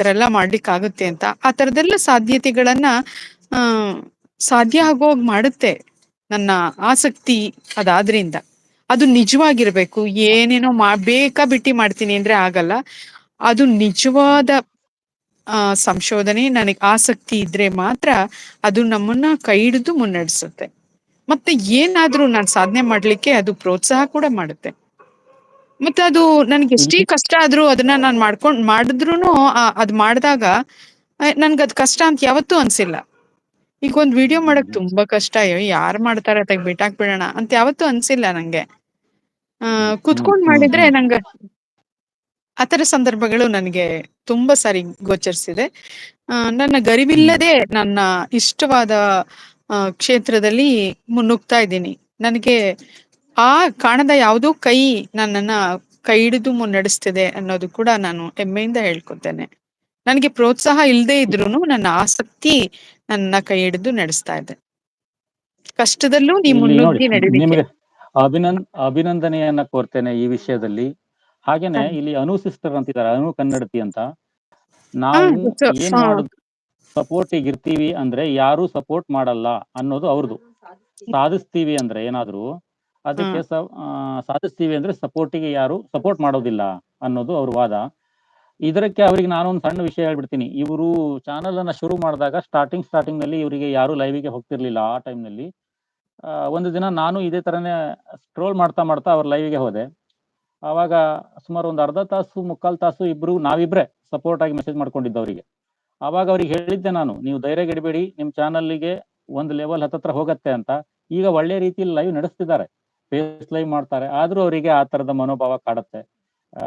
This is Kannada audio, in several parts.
ತರ ಎಲ್ಲ ಮಾಡ್ಲಿಕ್ಕಾಗುತ್ತೆ ಅಂತ. ಆ ತರದೆಲ್ಲ ಸಾಧ್ಯತೆಗಳನ್ನ, ಆ, ಸಾಧ್ಯ ಆಗೋಗ್ ಮಾಡುತ್ತೆ ನನ್ನ ಆಸಕ್ತಿ ಅದಾದ್ರಿಂದ. ಅದು ನಿಜವಾಗಿರ್ಬೇಕು. ಏನೇನೋ ಮಾ, ಬೇಕಾ ಬಿಟ್ಟಿ ಮಾಡ್ತೀನಿ ಅಂದ್ರೆ ಆಗಲ್ಲ. ಅದು ನಿಜವಾದ ಸಂಶೋಧನೆ, ನನಗೆ ಆಸಕ್ತಿ ಇದ್ರೆ ಮಾತ್ರ ಅದು ನಮ್ಮನ್ನ ಕೈ ಹಿಡಿದು ಮುನ್ನಡೆಸುತ್ತೆ. ಮತ್ತೆ ಏನಾದ್ರೂ ನಾನು ಸಾಧನೆ ಮಾಡ್ಲಿಕ್ಕೆ ಅದು ಪ್ರೋತ್ಸಾಹ ಕೂಡ ಮಾಡುತ್ತೆ. ಮತ್ತೆ ಅದು ನನ್ಗೆ ಎಷ್ಟೇ ಕಷ್ಟ ಆದ್ರೂ ಅದನ್ನ ನಾನು ಮಾಡ್ಕೊಂಡ್ ಮಾಡಿದ್ರು ಅದ್ ಮಾಡಿದಾಗ ನನ್ಗೆ ಅದ್ ಕಷ್ಟ ಅಂತ ಯಾವತ್ತೂ ಅನ್ಸಿಲ್ಲ. ಈಗ ಒಂದ್ ವಿಡಿಯೋ ಮಾಡಕ್ ತುಂಬಾ ಕಷ್ಟ ಅಯ್ಯೋ ಯಾರ್ ಮಾಡ್ತಾರೆ ತೆಗ್ ಬಿಟ್ಟಾಕ್ಬಿಡೋಣ ಅಂತ ಯಾವತ್ತೂ ಅನ್ಸಿಲ್ಲ ನಂಗೆ. ಆ ಕುತ್ಕೊಂಡ್ ಮಾಡಿದ್ರೆ ನಂಗ ಆತರ ಸಂದರ್ಭಗಳು ನನಗೆ ತುಂಬಾ ಸಾರಿ ಗೋಚರಿಸಿದೆ. ನನ್ನ ಗರಿವಿಲ್ಲದೆ ನನ್ನ ಇಷ್ಟವಾದ ಕ್ಷೇತ್ರದಲ್ಲಿ ಮುನ್ನುಗ್ತಾ ಇದ್ದೀನಿ. ನನಗೆ ಆ ಕಾಣದ ಯಾವುದೋ ಕೈ ನನ್ನನ್ನ ಕೈ ಹಿಡಿದು ಮುನ್ನಡೆಸ್ತಿದೆ ಅನ್ನೋದು ಕೂಡ ನಾನು ಹೆಮ್ಮೆಯಿಂದ ಹೇಳ್ಕೊತೇನೆ. ನನಗೆ ಪ್ರೋತ್ಸಾಹ ಇಲ್ಲದೆ ಇದ್ರೂನು ನನ್ನ ಆಸಕ್ತಿ ನನ್ನ ಕೈ ಹಿಡಿದು ನಡೆಸ್ತಾ ಇದೆ. ಕಷ್ಟದಲ್ಲೂ ನಿಮ್ಗೆ ಅಭಿನಂದ್ ಅಭಿನಂದನೆಯನ್ನ ಕೋರ್ತೇನೆ ಈ ವಿಷಯದಲ್ಲಿ. ಹಾಗೇನೆ ಇಲ್ಲಿ ಅನು ಸಿಸ್ಟರ್ ಅಂತಿದ್ದಾರೆ ಅನು ಕನ್ನಡತಿ ಅಂತ. ನಾವು ಏನ್ ಮಾಡುದು? ಸಪೋರ್ಟ್ ಇರ್ತೀವಿ ಅಂದ್ರೆ ಯಾರು ಸಪೋರ್ಟ್ ಮಾಡಲ್ಲ ಅನ್ನೋದು ಅವ್ರದ್ದು ಸಾಧಿಸ್ತೀವಿ ಅಂದ್ರೆ ಏನಾದ್ರು ಅದಕ್ಕೆ ಸಾಧಿಸ್ತೀವಿ ಅಂದ್ರೆ ಸಪೋರ್ಟಿಗೆ ಯಾರು ಸಪೋರ್ಟ್ ಮಾಡೋದಿಲ್ಲ ಅನ್ನೋದು ಅವ್ರ ವಾದ. ಇದಕ್ಕೆ ಅವರಿಗೆ ಒಂದು ಸಣ್ಣ ವಿಷಯ ಹೇಳ್ಬಿಡ್ತೀನಿ. ಇವರು ಚಾನಲ್ ಅನ್ನ ಶುರು ಮಾಡಿದಾಗ ಸ್ಟಾರ್ಟಿಂಗ್ ಸ್ಟಾರ್ಟಿಂಗ್ನಲ್ಲಿ ಇವರಿಗೆ ಯಾರು ಲೈವಿಗೆ ಹೋಗ್ತಿರ್ಲಿಲ್ಲ ಆ ಟೈಮ್ನಲ್ಲಿ. ಒಂದು ದಿನ ನಾನು ಇದೇ ತರನೇ ಸ್ಟ್ರೋಲ್ ಮಾಡ್ತಾ ಮಾಡ್ತಾ ಅವ್ರ ಲೈವಿಗೆ ಹೋದೆ. ಆವಾಗ ಸುಮಾರು ಒಂದು ಅರ್ಧ ತಾಸು ಮುಕ್ಕಾಲು ತಾಸು ಇಬ್ರು ನಾವಿಬ್ರೆ ಸಪೋರ್ಟ್ ಆಗಿ ಮೆಸೇಜ್ ಮಾಡ್ಕೊಂಡಿದ್ದು ಅವರಿಗೆ. ಆವಾಗ ಅವ್ರಿಗೆ ಹೇಳಿದ್ದೆ ನಾನು ನೀವು ಧೈರ್ಯ ನಿಮ್ಮ ನಿಮ್ ಚಾನಲ್ಗೆ ಒಂದು ಲೆವೆಲ್ ಹತ್ತತ್ರ ಹೋಗತ್ತೆ ಅಂತ. ಈಗ ಒಳ್ಳೆ ರೀತಿಯಲ್ಲಿ ಲೈವ್ ನಡೆಸ್ತಿದ್ದಾರೆ. ಲೈವ್ ಮಾಡ್ತಾರೆ. ಆದ್ರೂ ಅವರಿಗೆ ಆ ತರದ ಮನೋಭಾವ ಕಾಡುತ್ತೆ.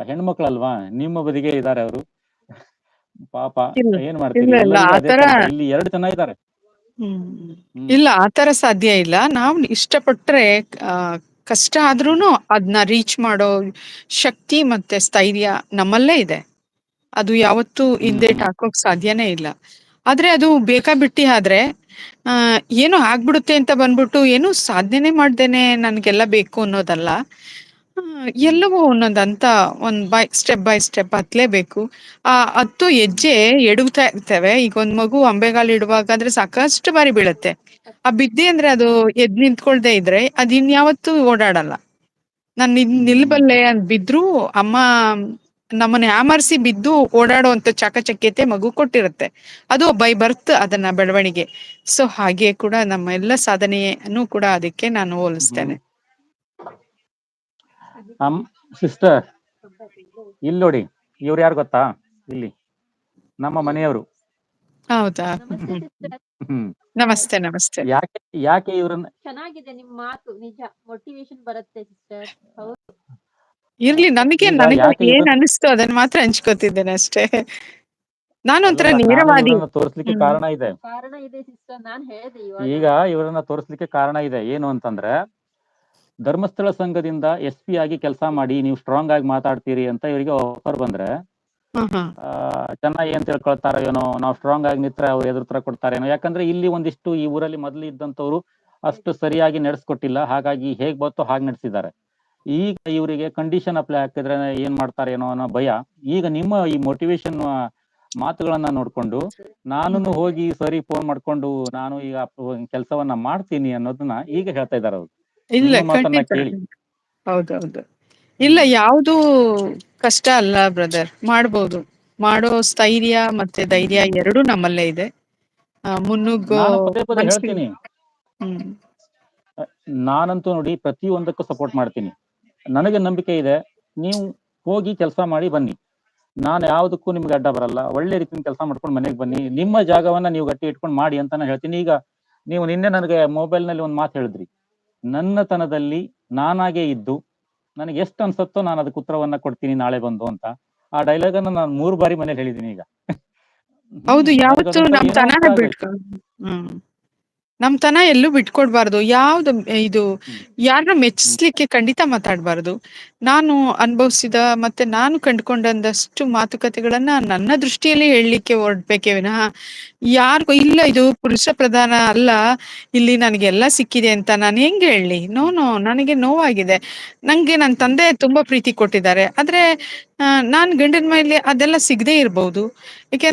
ಹೆಣ್ಮಕ್ಳಲ್ವಾ? ನಿಮ್ಮ ಬದಿಗೆ ಇದ್ದಾರೆ ಅವರು. ಪಾಪ ಏನ್ ಮಾಡ್ತೀರಿ? ಇಲ್ಲ ಎರಡು ಜನ ಹ್ಮ್. ಇಲ್ಲ ಆತರ ಸಾಧ್ಯ ಇಲ್ಲ. ನಾವು ಇಷ್ಟಪಟ್ರೆ ಕಷ್ಟ ಆದ್ರೂನು ಅದನ್ನ ರೀಚ್ ಮಾಡೋ ಶಕ್ತಿ ಮತ್ತೆ ಸ್ಥೈರ್ಯ ನಮ್ಮಲ್ಲೇ ಇದೆ. ಅದು ಯಾವತ್ತೂ ಹಿಂದೆ ಹಿಂದೇಟ್ ಹಾಕೋಕ್ ಸಾಧ್ಯನೇ ಇಲ್ಲ. ಆದ್ರೆ ಅದು ಬೇಕಾ ಬಿಟ್ಟಿ ಆದ್ರೆ, ಆ, ಏನೋ ಆಗ್ಬಿಡುತ್ತೆ ಅಂತ ಬಂದ್ಬಿಟ್ಟು ಏನು ಸಾಧನೆ ಮಾಡ್ದೇನೆ ನನ್ಗೆಲ್ಲ ಬೇಕು ಅನ್ನೋದಲ್ಲ. ಎಲ್ಲವೂ ಒಂದೊಂದ್ ಅಂತ ಒಂದ್ ಬೈ, ಸ್ಟೆಪ್ ಬೈ ಸ್ಟೆಪ್ ಹತ್ಲೇಬೇಕು. ಆ, ಹತ್ತು ಹೆಜ್ಜೆ ಎಡುಗ್ತಾ ಇರ್ತೇವೆ. ಈಗ ಒಂದ್ ಮಗು ಅಂಬೆಗಾಲ್ ಇಡುವಾಗಾದ್ರೆ ಸಾಕಷ್ಟು ಬಾರಿ ಬೀಳುತ್ತೆ. ಆ ಬಿದ್ದೆ ಅಂದ್ರೆ ಅದು ಎದ್ ನಿಂತ್ಕೊಳ್ದೆ ಇದ್ರೆ ಅದ್ ಇನ್ಯಾವತ್ತೂ ಓಡಾಡಲ್ಲ. ನಾನ್ ನಿಲ್ಬಲ್ಲೆ ಅಂತ ಬಿದ್ರು ಅಮ್ಮ ನಮ್ಮನ್ನ ಹ್ಯಾಮರ್ಸಿ ಬಿದ್ದು ಓಡಾಡುವಂತ ಚಾಕಚಕ್ಯತೆ ಮಗು ಕೊಟ್ಟಿರುತ್ತೆ. ಅದು ಬೈ ಬರ್ತ್ ಅದನ್ನ ಬೆಳವಣಿಗೆ. ಸೊ ಹಾಗೆ ಕೂಡ ನಮ್ಮ ಎಲ್ಲ ಸಾಧನೆಯನ್ನು ಕೂಡ ಅದಕ್ಕೆ ನಾನು ಹೋಲಿಸ್ತೇನೆ. ಸಿಸ್ಟರ್ ಇಲ್ಲಿ ನೋಡಿ ಇವ್ರು ಯಾರು ಗೊತ್ತಾ? ಇಲ್ಲಿ ನಮ್ಮ ಮನೆಯವರು. ಹೌದಾ? ನಮಸ್ತೆ ಸಿಸ್ಟರ್ ನಮಸ್ತೆ ನಮಸ್ತೆ. ಯಾಕೆ ಯಾಕೆ ಇವ್ರನ್ನ ಚೆನ್ನಾಗಿದೆ ನಿಮ್ ಮಾತು ನಿಜ. ಮೋಟಿವೇಶನ್ ಬರುತ್ತೆ ಸಿಸ್ಟರ್ ಹೌದು. ಇರ್ಲಿ ನನಗೆ ಈಗ ನನಗೆ ಯಾಕೆ ಏನ್ ಇವ್ರನ್ನ ಅನಿಸ್ತು ಅದನ್ನ ಮಾತ್ರ ಹಂಚ್ಕೋತಿದ್ದೇನೆ ಅಷ್ಟೇ. ನಾನೊಂಥರ ಅಲ್ಲಲ್ಲ ನಾನು ನೇರವಾದಿ ಇವ್ರನ್ನ ತೋರಿಸ್ಲಿಕ್ಕೆ ಹ್ಮ್. ಕಾರಣ ಇದೆ. ಕಾರಣ ಇದೆ ಸಿಸ್ಟರ್ ನಾನ್ ಹೇಳ್ದೆ ಇವಾಗ. ಈಗ ಇವರನ್ನ ತೋರಿಸ್ಲಿಕ್ಕೆ ಕಾರಣ ಇದೆ. ಏನು ಅಂತಂದ್ರೆ ಧರ್ಮಸ್ಥಳ ಸಂಘದಿಂದ ಎಸ್ ಪಿ ಆಗಿ ಕೆಲಸ ಮಾಡಿ ನೀವು ಸ್ಟ್ರಾಂಗ್ ಆಗಿ ಮಾತಾಡ್ತೀರಿ ಅಂತ ಇವರಿಗೆ ಆಫರ್ ಬಂದ್ರೆ ಹಾ ಹಾ ಆ, ಚೆನ್ನಾಗಿ ಏನ್ ತಿಳ್ಕೊಳ್ತಾರೋ ಏನೋ ನಾವು ಸ್ಟ್ರಾಂಗ್ ಆಗಿ ನಿತ್ರ ಅವ್ರು ಕೊಡ್ತಾರೆ ಕೊಡ್ತಾರೇನೋ ಯಾಕಂದ್ರೆ ಇಲ್ಲಿ ಒಂದಿಷ್ಟು ಈ ಊರಲ್ಲಿ ಮೊದಲು ಇದ್ದಂತವ್ರು ಅಷ್ಟು ಸರಿಯಾಗಿ ನಡೆಸ್ಕೊಟ್ಟಿಲ್ಲ. ಹಾಗಾಗಿ ಹೇಗ್ ಬತ್ತೋ ಹಾಗೆ ನಡೆಸಿದ್ದಾರೆ. ಈಗ ಇವರಿಗೆ ಕಂಡೀಷನ್ ಅಪ್ಲೈ ಹಾಕಿದ್ರೆ ಏನ್ ಮಾಡ್ತಾರೇನೋ ಅನ್ನೋ ಭಯ. ಈಗ ನಿಮ್ಮ ಈ ಮೋಟಿವೇಶನ್ ಮಾತುಗಳನ್ನ ನೋಡ್ಕೊಂಡು ನಾನು ಹೋಗಿ ಸರಿ ಫೋನ್ ಮಾಡ್ಕೊಂಡು ನಾನು ಈಗ ಕೆಲಸವನ್ನ ಮಾಡ್ತೀನಿ ಅನ್ನೋದನ್ನ ಈಗ ಹೇಳ್ತಾ ಇದಾರೆ ಅವ್ರು. ಇಲ್ಲ ಕೇಳಿ. ಹೌದೌದು. ಇಲ್ಲ ಯಾವುದು ಕಷ್ಟ ಅಲ್ಲ ಬ್ರದರ್ ಮಾಡ್ಬೋದು. ಮಾಡೋ ಸ್ಥೈರ್ಯ ಮತ್ತೆ ಧೈರ್ಯ ಎರಡೂ ನಮ್ಮಲ್ಲೇ ಇದೆ. ಮುನ್ನುಗ್ಗೋ ಹೇಳ್ತೀನಿ. ನಾನಂತೂ ನೋಡಿ ಪ್ರತಿಯೊಂದಕ್ಕೂ ಸಪೋರ್ಟ್ ಮಾಡ್ತೀನಿ. ನನಗೆ ನಂಬಿಕೆ ಇದೆ ನೀವು ಹೋಗಿ ಕೆಲಸ ಮಾಡಿ ಬನ್ನಿ. ನಾನು ಯಾವುದಕ್ಕೂ ನಿಮ್ಗೆ ಅಡ್ಡ ಬರಲ್ಲ. ಒಳ್ಳೆ ರೀತಿಯಿಂದ ಕೆಲಸ ಮಾಡ್ಕೊಂಡು ಮನೆಗೆ ಬನ್ನಿ. ನಿಮ್ಮ ಜಾಗವನ್ನ ನೀವು ಗಟ್ಟಿ ಇಟ್ಕೊಂಡು ಮಾಡಿ ಅಂತ ನಾನು ಹೇಳ್ತೀನಿ. ಈಗ ನೀವು ನಿನ್ನೆ ನನಗೆ ಮೊಬೈಲ್ನಲ್ಲಿ ಒಂದು ಮಾತು ಹೇಳಿದ್ರಿ. ನನ್ನತನದಲ್ಲಿ ನಾನಾಗೆ ಇದ್ದು ನನಗೆ ಎಷ್ಟು ಅನ್ಸತ್ತೋ ನಾನು ಅದಕ್ಕೆ ಉತ್ತರವನ್ನ ಕೊಡ್ತೀನಿ ನಾಳೆ ಬಂದು ಅಂತ. ಆ ಡೈಲಾಗ್ ಅನ್ನ ನಾನು ಮೂರು ಬಾರಿ ಮನೇಲಿ ಹೇಳಿದೀನಿ ಈಗ. ಹೌದು ನಮ್ತನ ಎಲ್ಲೂ ಬಿಟ್ಕೊಡ್ಬಾರ್ದು. ಯಾವ್ದು ಇದು. ಯಾರನ್ನ ಮೆಚ್ಚಿಸ್ಲಿಕ್ಕೆ ಖಂಡಿತ ಮಾತಾಡ್ಬಾರ್ದು. ನಾನು ಅನುಭವಿಸಿದ ಮತ್ತೆ ನಾನು ಕಂಡುಕೊಂಡಂದಷ್ಟು ಮಾತುಕತೆಗಳನ್ನ ನನ್ನ ದೃಷ್ಟಿಯಲ್ಲಿ ಹೇಳಲಿಕ್ಕೆ ಹೊರಡ್ಬೇಕೇ ವಿನಃ ಯಾರಿಗೂ ಇಲ್ಲ ಇದು ಪುರುಷ ಪ್ರಧಾನ ಅಲ್ಲ ಇಲ್ಲಿ ನನಗೆಲ್ಲ ಸಿಕ್ಕಿದೆ ಅಂತ ನಾನು ಹೆಂಗೆ ಹೇಳಲಿ? ನೋ ನೋ ನನಗೆ ನೋವಾಗಿದೆ. ನಂಗೆ ನನ್ನ ತಂದೆ ತುಂಬಾ ಪ್ರೀತಿ ಕೊಟ್ಟಿದ್ದಾರೆ. ಆದ್ರೆ ನಾನ್ ಗಂಡನ ಮೇಲೆ ಅದೆಲ್ಲ ಸಿಗದೇ ಇರಬಹುದು ಯಾಕೆ